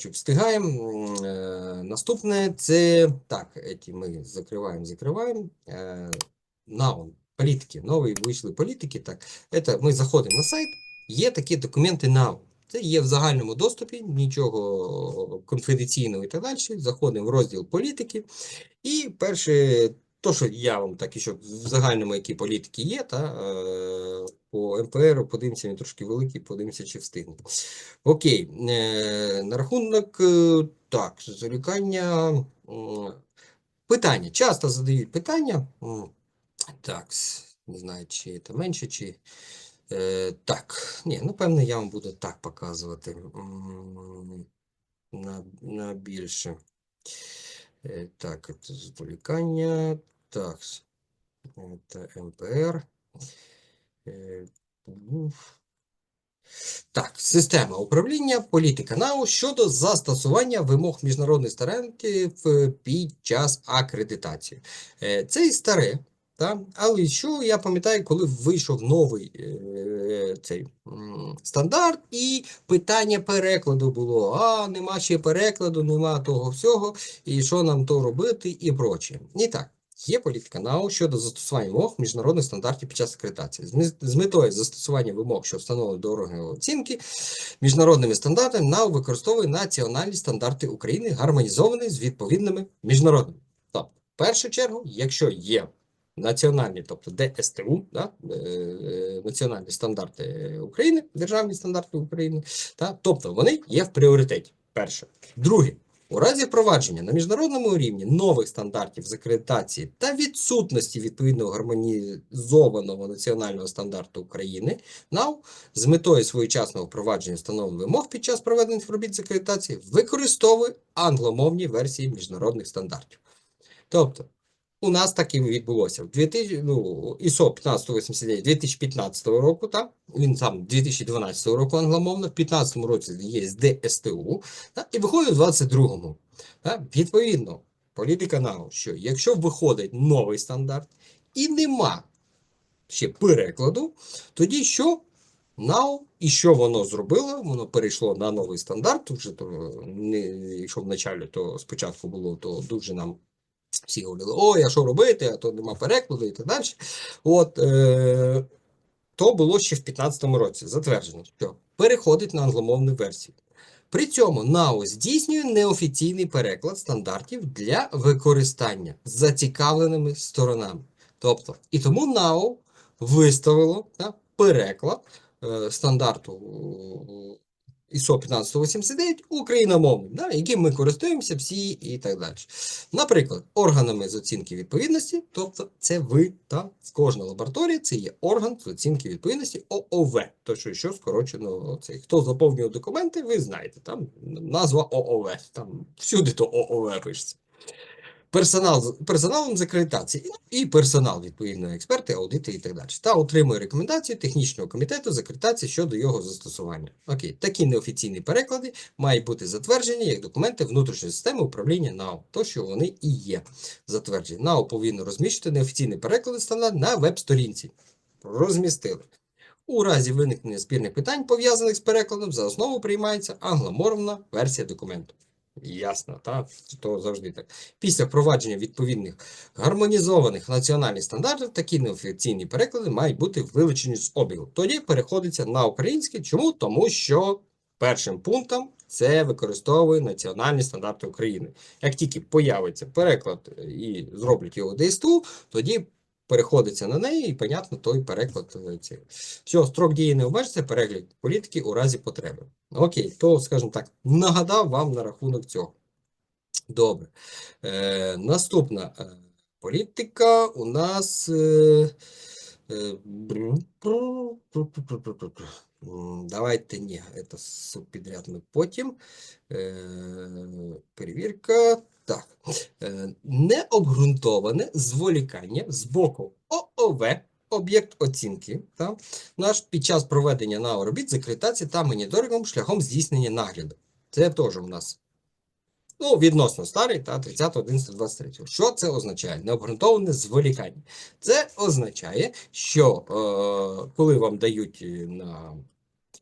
бачу, встигаємо. Е, Наступне це так, еті ми закриваємо, закриваємо. Е, Наун, політики, нові вийшли політики. Так, це ми заходимо на сайт, є такі документи НАУ. Це є в загальному доступі, нічого конфіденційного і так далі. Заходимо в розділ політики. І перше, то, що я вам так і що в загальному, які політики є, та, е, по МПР подивимося, він трошки великий, подивимося, чи встигне. Окей, е, на рахунок е, так, зарікання. Питання. Часто задають питання. Так, не знаю, чи це менше, чи. Е, так, ні, ну певне, я вам буду так показувати. На, на більше. Так, це зволікання. Так, це МПР. Е. Так, система управління, політика НАУ щодо застосування вимог міжнародних стандартів е, під час акредитації. Е, Це і старе, та? але що я пам'ятаю, коли вийшов новий е, цей стандарт, і питання перекладу було: а нема ще перекладу, нема того всього, і що нам то робити, і проче. І так. Є політика НАУ щодо застосування вимог міжнародних стандартів під час акредитації. З метою застосування вимог, що встановлені до органів оцінки, міжнародними стандартами НАУ використовує національні стандарти України, гармонізовані з відповідними міжнародними. Тобто, в першу чергу, якщо є національні, тобто ДСТУ, да, е, е, національні стандарти України, державні стандарти України, та, тобто вони є в пріоритеті. Перше. Друге. У разі впровадження на міжнародному рівні нових стандартів з акредитації та відсутності відповідного гармонізованого національного стандарту України, НАУ з метою своєчасного впровадження встановлених вимог під час проведення робіт з акредитації використовує англомовні версії міжнародних стандартів. Тобто, у нас так і відбулося. В 2000, ну, ISO 1589 2015 року, так? він там 2012 року англомовно, в 2015 році є ДСТУ, так? і виходить в 22-му. Так? Відповідно, політика НАУ, що якщо виходить новий стандарт і нема ще перекладу, тоді що? НАУ, і що воно зробило? Воно перейшло на новий стандарт. Вже то не, якщо в началі, то спочатку було то дуже нам всі говорили: ой, а що робити, а то нема перекладу і так далі. От, е, то було ще в 2015 році затверджено, що переходить на англомовну версію. При цьому НАУ здійснює неофіційний переклад стандартів для використання зацікавленими сторонами. Тобто, і тому НАУ виставило та, переклад е, стандарту ISO 1589 україномовним, да, яким ми користуємося всі і так далі. Наприклад, органами з оцінки відповідності, тобто це ви та з кожної лабораторія, це є орган з оцінки відповідності ООВ. То що, що скорочено цей. Хто заповнює документи, ви знаєте, там назва ООВ, там всюди то ООВ пишеться. Персонал, персоналом з акредитації ну, і персонал, відповідно, експерти, аудити і так далі. Та отримує рекомендації технічного комітету з акредитації щодо його застосування. Окей, такі неофіційні переклади мають бути затверджені як документи внутрішньої системи управління НАО, то що вони і є затверджені. НАО повинно розміщувати неофіційні переклади стандарт на веб-сторінці. Розмістили. У разі виникнення спірних питань, пов'язаних з перекладом, за основу приймається англомовна версія документу. Ясно, так? То завжди так. Після впровадження відповідних гармонізованих національних стандартів, такі неофіційні переклади мають бути вилучені з обігу. Тоді переходиться на українське. Чому? Тому що першим пунктом це використовує національні стандарти України. Як тільки появиться переклад е, і зроблять його ДСТУ, тоді переходиться на неї, і, понятно, той переклад е, цей. Все, строк дії не обмежиться, перегляд політики у разі потреби. Окей, то, скажімо так, нагадав вам на рахунок цього. Добре. Е, наступна е, політика у нас. Е, е, Давайте ні, це субпідряд ми потім. Е, перевірка. Так. Е, необґрунтоване зволікання з боку ООВ, об'єкт оцінки, та, наш під час проведення НАО робіт з акредитації та моніторингом шляхом здійснення нагляду. Це теж у нас ну, відносно старий та 30.11.23. Що це означає? Необґрунтоване зволікання. Це означає, що е, коли вам дають е, на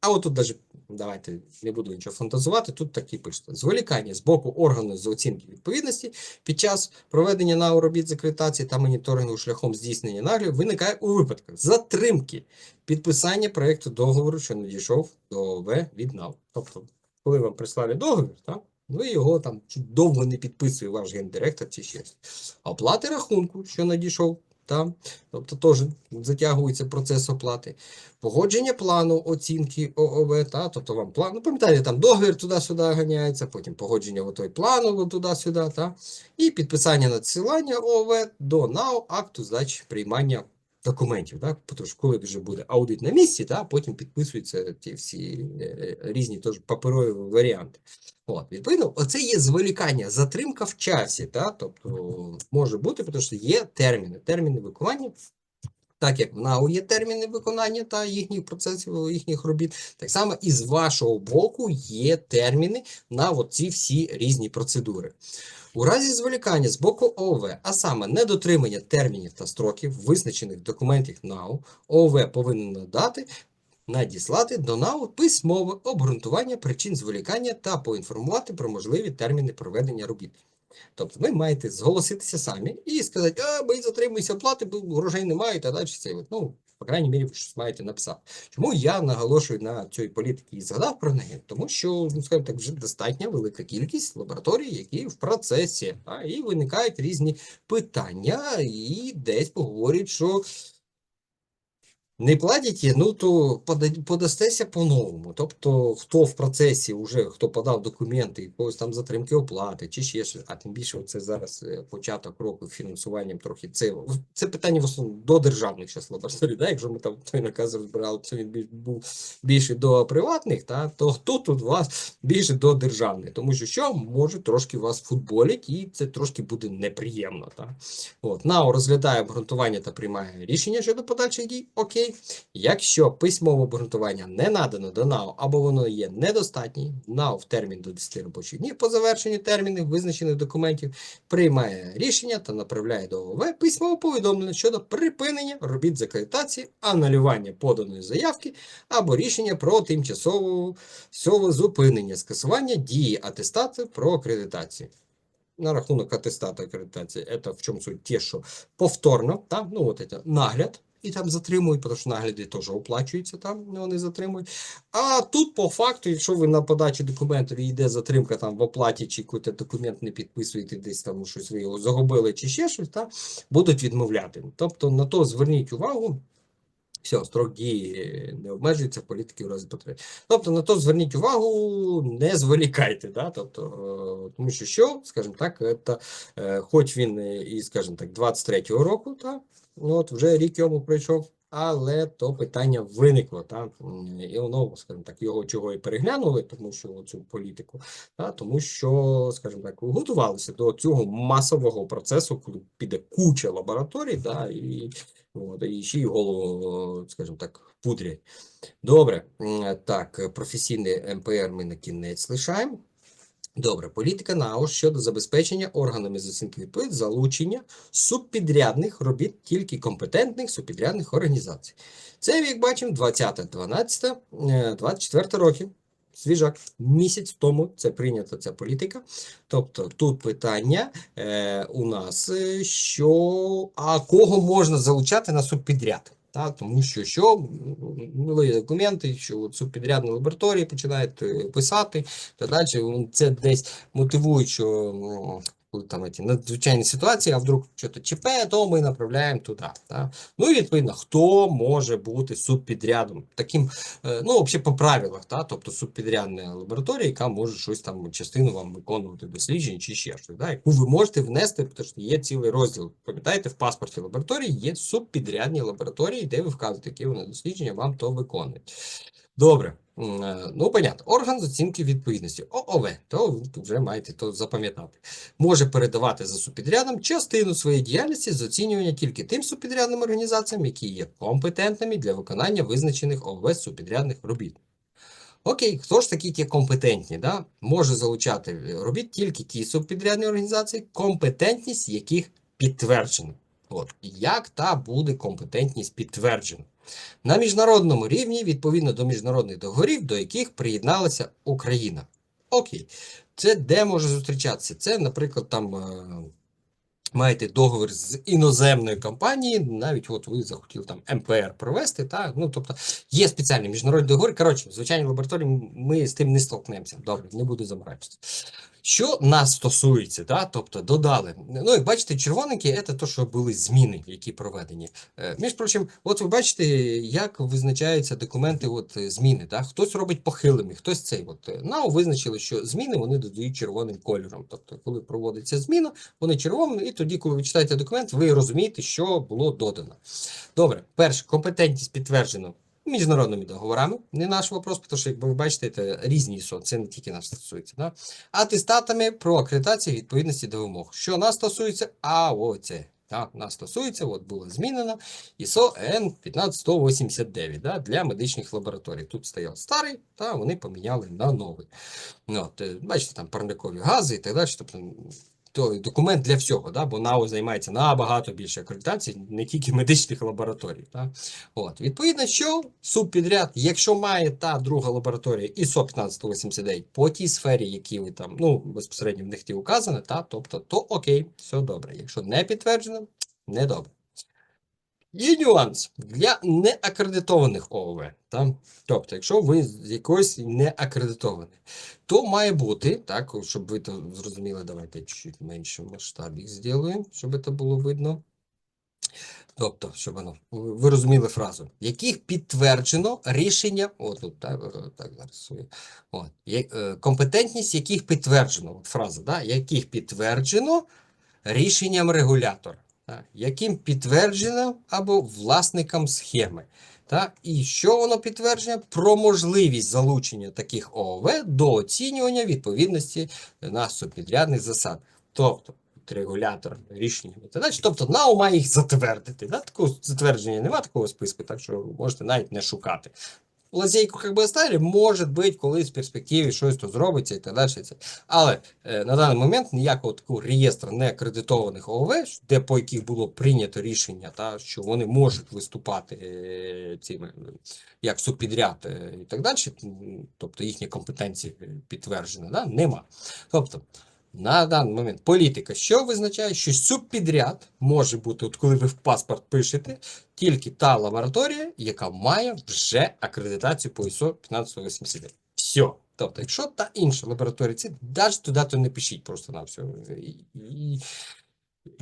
А от тут даже, давайте не буду нічого фантазувати, тут так і пишете. Зволікання з боку органу з оцінки відповідності під час проведення НАУ робіт з акредитації та моніторингу шляхом здійснення нагляду виникає у випадках затримки підписання проєкту договору, що надійшов до ОВ від НАУ. Тобто, коли вам прислали договір, так, ви його там чуть довго не підписує ваш гендиректор чи щось. Оплати рахунку, що надійшов там, тобто теж затягується процес оплати. Погодження плану оцінки ООВ, та, тобто вам план, ну пам'ятаєте, там договір туди-сюди ганяється, потім погодження о той плану туди-сюди, та, і підписання надсилання ООВ до НАО акту здачі приймання документів. Так? Що коли вже буде аудит на місці, та, потім підписуються ті всі е, різні теж паперові варіанти. От, відповідно, оце є зволікання, затримка в часі, та? тобто може бути, тому що є терміни, терміни виконання. Так як в НАУ є терміни виконання та їхніх процесів, їхніх робіт, так само і з вашого боку є терміни на оці всі різні процедури. У разі зволікання з боку ОВ, а саме недотримання термінів та строків, визначених в документах НАУ, ОВ повинен надати надіслати до НАУ письмове обґрунтування причин зволікання та поінформувати про можливі терміни проведення робіт. Тобто ви маєте зголоситися самі і сказати, а ми затримуємося оплати, бо грошей немає, та далі це. Ну, по крайній мірі, ви щось маєте написати. Чому я наголошую на цій політиці і згадав про неї? Тому що, ну скажімо так, вже достатньо велика кількість лабораторій, які в процесі, а, і виникають різні питання, і десь поговорять, що не платять, є, ну то пода- подастеся по-новому. Тобто, хто в процесі вже хто подав документи, якогось там затримки оплати, чи ще щось, а тим більше це зараз е, початок року фінансуванням трохи це, це питання в основному до державних щас лабораторій. Да? Якщо ми там той наказ розбирали, це він більш- був більше до приватних, та, то тут у вас більше до державних, тому що що може трошки вас футболять, і це трошки буде неприємно. Та? От, НАУ розглядає обґрунтування та приймає рішення щодо подальших дій. Окей. Якщо письмове обґрунтування не надано до НАУ або воно є недостатнє, НАУ в термін до 10 робочих днів по завершенню термінів визначених документів приймає рішення та направляє до ОВ письмове повідомлення щодо припинення робіт з акредитації, анулювання поданої заявки або рішення про тимчасове зупинення скасування дії атестату про акредитацію. На рахунок атестату акредитації, це в чому суть? Те, що повторно, там, ну от це нагляд, і там затримують, тому що нагляди теж оплачуються там, ну, вони затримують. А тут, по факту, якщо ви на подачі документів і йде затримка там в оплаті, чи якийсь документ не підписуєте, десь там щось ви його загубили, чи ще щось, та, будуть відмовляти. Тобто на то зверніть увагу. Все, строк дії не обмежується політики в разі потреби. Тобто на то зверніть увагу, не зволікайте. Да? Тобто, е, тому що що, скажімо так, це, е, хоч він і, скажімо так, 23-го року, та, ну, от вже рік йому пройшов, але то питання виникло, та, і воно, скажімо так, його чого і переглянули, тому що цю політику, та, тому що, скажімо так, готувалися до цього масового процесу, коли піде куча лабораторій, та, і, от, і ще й голову, скажімо так, пудрять. Добре, так, професійний МПР ми на кінець лишаємо. Добре, політика НАО щодо забезпечення органами з оцінки відповідь залучення субпідрядних робіт тільки компетентних субпідрядних організацій. Це, як бачимо, 20, 12, е, 24 роки. Свіжак, місяць тому це прийнята ця політика. Тобто тут питання е, у нас, е, що а кого можна залучати на субпідряд? Та, тому що що милої документи, що субпідрядні лабораторії починають писати та далі. Це десь мотивують, що коли там ці надзвичайні ситуації, а вдруг щось ЧП, то ми направляємо туди. Та. Ну і відповідно, хто може бути субпідрядом? Таким, е, ну, взагалі по правилах, та, тобто субпідрядна лабораторія, яка може щось там частину вам виконувати досліджень чи ще щось, да, яку ви можете внести, тому що є цілий розділ. Пам'ятаєте, в паспорті лабораторії є субпідрядні лабораторії, де ви вказуєте, які вони дослідження вам то виконують. Добре. Е, Ну, понятно. Орган з оцінки відповідності ООВ, то ви вже маєте то запам'ятати може передавати за субпідрядом частину своєї діяльності з оцінювання тільки тим субпідрядним організаціям, які є компетентними для виконання визначених ОВ субпідрядних робіт. Окей, хто ж такі ті компетентні? Да? Може залучати е, робіт тільки ті субпідрядні організації, компетентність яких підтверджена. От. Як та буде компетентність підтверджена? На міжнародному рівні відповідно до міжнародних договорів, до яких приєдналася Україна. Окей, це де може зустрічатися? Це, наприклад, там. е, Маєте договір з іноземною компанією, навіть от ви захотіли там МПР провести, так? Ну, тобто є спеціальні міжнародні договори. Коротше, в звичайній лабораторії ми з тим не столкнемося. Добре, не буду заморачуватися. Що нас стосується, да? тобто додали. Ну, як бачите, червоненькі це то, що були зміни, які проведені. Е, Між прочим, от ви бачите, як визначаються документи, от е, зміни. Да? Хтось робить похилими, хтось цей. От НАУ визначили, що зміни вони додають червоним кольором. Тобто, коли проводиться зміна, вони червоними, і тоді, коли ви читаєте документ, ви розумієте, що було додано. Добре, перше, компетентність підтверджено міжнародними договорами. Не наш вопрос, тому що, як ви бачите, це різні ІСО, це не тільки нас стосується. Да? Атестатами про акредитацію відповідності до вимог. Що нас стосується, а оце. Так, нас стосується, от було змінено ISO N 15189 да, для медичних лабораторій. Тут стояв старий, та вони поміняли на новий. Ну, от, е, бачите, там парникові гази і так далі. Тобто, то документ для всього, да, бо НАУ займається набагато більше акредитацій, не тільки медичних лабораторій. Да. От, відповідно, що субпідряд, якщо має та друга лабораторія ISO 1589 по тій сфері, які ви там, ну, безпосередньо в них ті указані, та, тобто, то окей, все добре. Якщо не підтверджено, не добре. Є нюанс для неакредитованих ООВ. Та? Тобто, якщо ви з якоїсь неакредитований, то має бути, так, щоб ви то зрозуміли, давайте чуть менше масштаб їх зробимо, щоб це було видно. Тобто, щоб воно, ви розуміли фразу, яких підтверджено рішення, от тут, так, так зараз от, е, компетентність яких підтверджено, от фраза, да, яких підтверджено рішенням регулятора, яким підтверджено або власникам схеми. Та, і що воно підтверджує? Про можливість залучення таких ООВ до оцінювання відповідності на субпідрядних засад. Тобто регулятор рішення і. Тобто НАУ має їх затвердити. Да? Такого затвердження немає такого списку, так що можете навіть не шукати. Лазейку як би оставили, може бути, колись в перспективі щось то зробиться і так далі. Але е, на даний момент ніякого такого реєстру неакредитованих ООВ, де по яких було прийнято рішення, та, що вони можуть виступати е, цими, як субпідряд е, і так далі, тобто їхня компетенція е, підтверджена, да? нема. Тобто, на даний момент політика, що визначає, що субпідряд може бути, от коли ви в паспорт пишете, тільки та лабораторія, яка має вже акредитацію по ISO 1589. Все. Тобто, якщо та інша лабораторія, це навіть туди то не пишіть просто на все.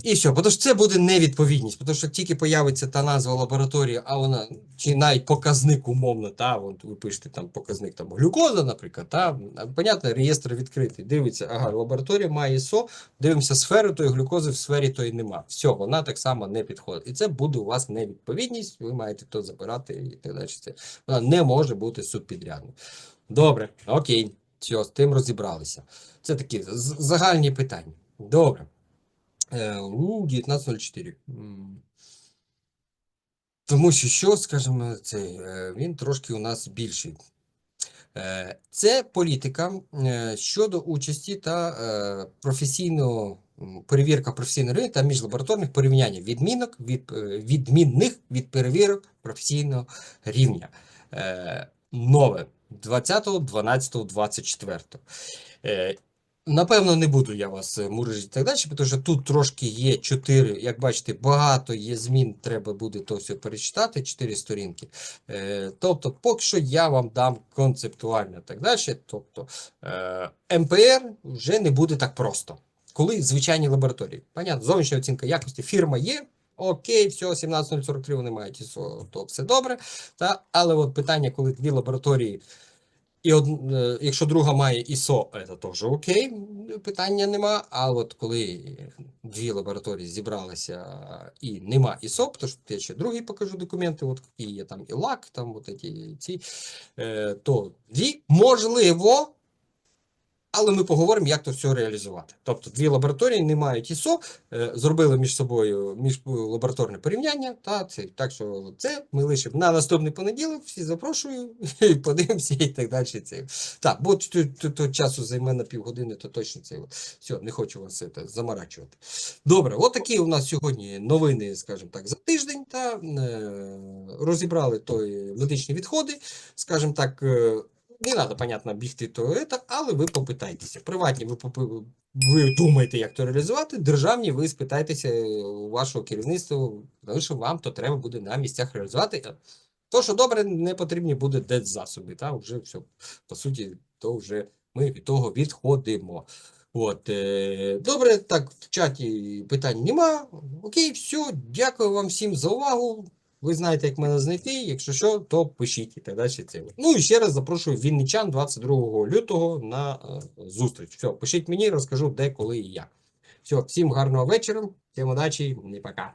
І, все, що це буде невідповідність, тому що тільки появиться та назва лабораторії, а вона чи навіть показник умовно, та от ви пишете там показник там глюкоза, наприклад, та понятно, реєстр відкритий. Дивиться, ага, лабораторія має ISO, дивимося сферу, тої глюкози в сфері тої нема. Все, вона так само не підходить. І це буде у вас невідповідність, ви маєте то забирати і так далі. Це вона не може бути субпідрядною. Добре, окей, все, з тим розібралися. Це такі загальні питання. Добре. Е, 19.04. Тому що, що, скажімо, цей, е, він трошки у нас більший. Е, Це політика е, щодо участі та професійного перевірка професійного рівня та міжлабораторних порівняння відмінок від відмінних від перевірок професійного рівня. Нове 20.12.24. Напевно, не буду я вас е, мурижити так далі, тому що тут трошки є чотири, як бачите, багато є змін, треба буде то все перечитати, чотири сторінки. Е, тобто, поки що я вам дам концептуально так далі. Тобто, е, МПР вже не буде так просто. Коли звичайні лабораторії. Понятно, зовнішня оцінка якості, фірма є. Окей, все, 17043 вони мають то все добре. Та, але от питання, коли дві лабораторії і од, е, якщо друга має ISO, це теж окей, питання нема. А от коли дві лабораторії зібралися і нема ISO, то ж я ще другий покажу документи, от які є там і лак, там от ці, ці е, то дві можливо. Але ми поговоримо, як то все реалізувати. Тобто дві лабораторії не мають ІСО, е, зробили між собою між лабораторне порівняння. Та це так, що це ми лишимо на наступний понеділок. Всі запрошую і подивимося і так далі. Це так, бо тут, тут, тут часу займе на півгодини, то точно це все, не хочу вас це, заморачувати. Добре, от такі у нас сьогодні новини, скажімо так, за тиждень. Та е, розібрали той медичні відходи, скажімо так. Не треба, понятно, бігти это, але ви попитайтеся. Приватні ви ви думаєте, як то реалізувати. Державні ви спитайтеся у вашого керівництва, тому що вам то треба буде на місцях реалізувати. То, що добре, не потрібні буде децзасоби. Та вже все, по суті, то вже ми від того відходимо. От, е, добре, так, в чаті питань нема. Окей, все, дякую вам всім за увагу. Ви знаєте, як мене знайти. Якщо що, то пишіть і так далі. Ну і ще раз запрошую Вінничан 22 лютого на е, зустріч. Все, пишіть мені, розкажу де, коли і як. Все, всім гарного вечора, всім удачі, і пока.